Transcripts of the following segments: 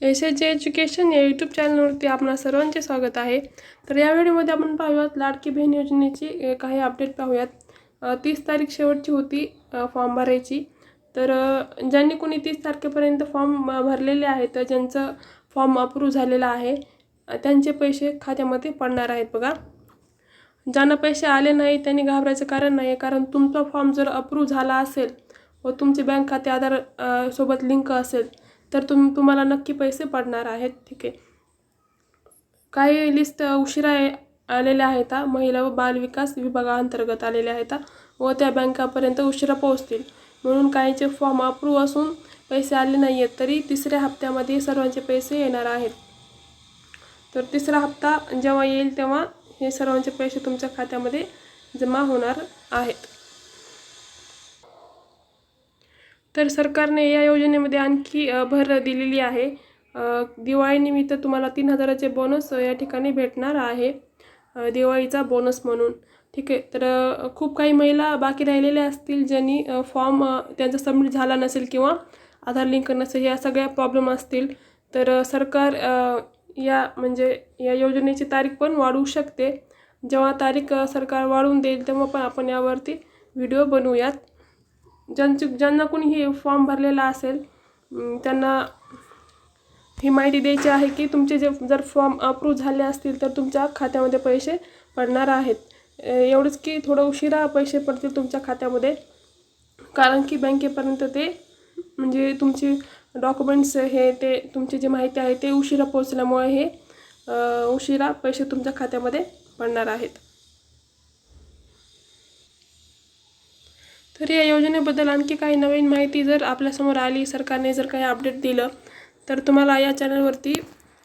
S H J education या YouTube चॅनलवरती आपणा सर्वांचे स्वागत आहे. तर या व्हिडिओमध्ये आपण पाहूयात लाडकी बहीण योजनेची काही अपडेट पाहूयात. तीस तारीख शेवटची होती फॉर्म भरायची. तर ज्यांनी कोणी तीस तारखेपर्यंत फॉर्म भरलेले आहेत तर ज्यांचं फॉर्म अप्रूव्ह झालेला आहे त्यांचे पैसे खात्यामध्ये पडणार आहेत बघा. ज्यांना पैसे आले नाही त्यांनी घाबरायचं कारण नाही कारण तुमचा फॉर्म जर अप्रूव्ह झाला असेल व तुमचे बँक खाते आधार सोबत लिंक असेल तर तुम तुम्हाला नक्की पैसे पडणार आहेत ठीक आहे. काही लिस्ट उशिरा आलेल्या आहेत महिला व बालविकास विभागाअंतर्गत आलेल्या आहेत व त्या बँकापर्यंत उशिरा पोहोचतील. म्हणून काहींचे फॉर्म अप्रूव्ह असून पैसे आले नाही आहेत तरी तिसऱ्या हप्त्यामध्ये सर्वांचे पैसे येणार आहेत. तर तिसरा हप्ता जेव्हा येईल तेव्हा हे सर्वांचे पैसे तुमच्या खात्यामध्ये जमा होणार आहेत. तर सरकारने या योजनेमध्ये आणखी भर दिलेली आहे. दिवाळीनिमित्त तुम्हाला तीन हजाराचे बोनस या ठिकाणी भेटणार आहे. दिवाळीचा बोनस म्हणून. ठीक आहे तर खूप काही महिला बाकी राहिलेल्या असतील ज्यांनी फॉर्म त्यांचा सबमिट झाला नसेल किंवा आधार लिंक नसेल या सगळ्या प्रॉब्लेम असतील तर सरकार या म्हणजे या योजनेची तारीख पण वाढवू शकते. जेव्हा तारीख सरकार वाढवून देईल तेव्हा पण आपण यावरती व्हिडिओ बनवूयात. ज्यांचे ज्यांना कोणी हे फॉर्म भरलेला असेल त्यांना ही माहिती द्यायची आहे की तुमचे जे जर फॉर्म अप्रूव्ह झाले असतील तर तुमच्या खात्यामध्ये पैसे पडणार आहेत. एवढंच की थोडं उशिरा पैसे पडतील तुमच्या खात्यामध्ये. कारण की बँकेपर्यंत ते म्हणजे तुमचे डॉक्युमेंट्स हे ते तुमची जी माहिती आहे ते उशिरा पोहोचल्यामुळे हे उशिरा पैसे तुमच्या खात्यामध्ये पडणार आहेत. तर या योजनेबद्दल आणखी काही नवीन माहिती जर आपल्यासमोर आली सरकारने जर काही अपडेट दिलं तर तुम्हाला या चॅनलवरती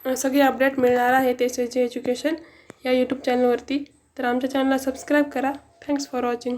सगळे अपडेट मिळणार आहेत एस एच एज्युकेशन या यूट्यूब चॅनलवरती तर आमच्या चॅनलला सबस्क्राईब करा. Thanks for watching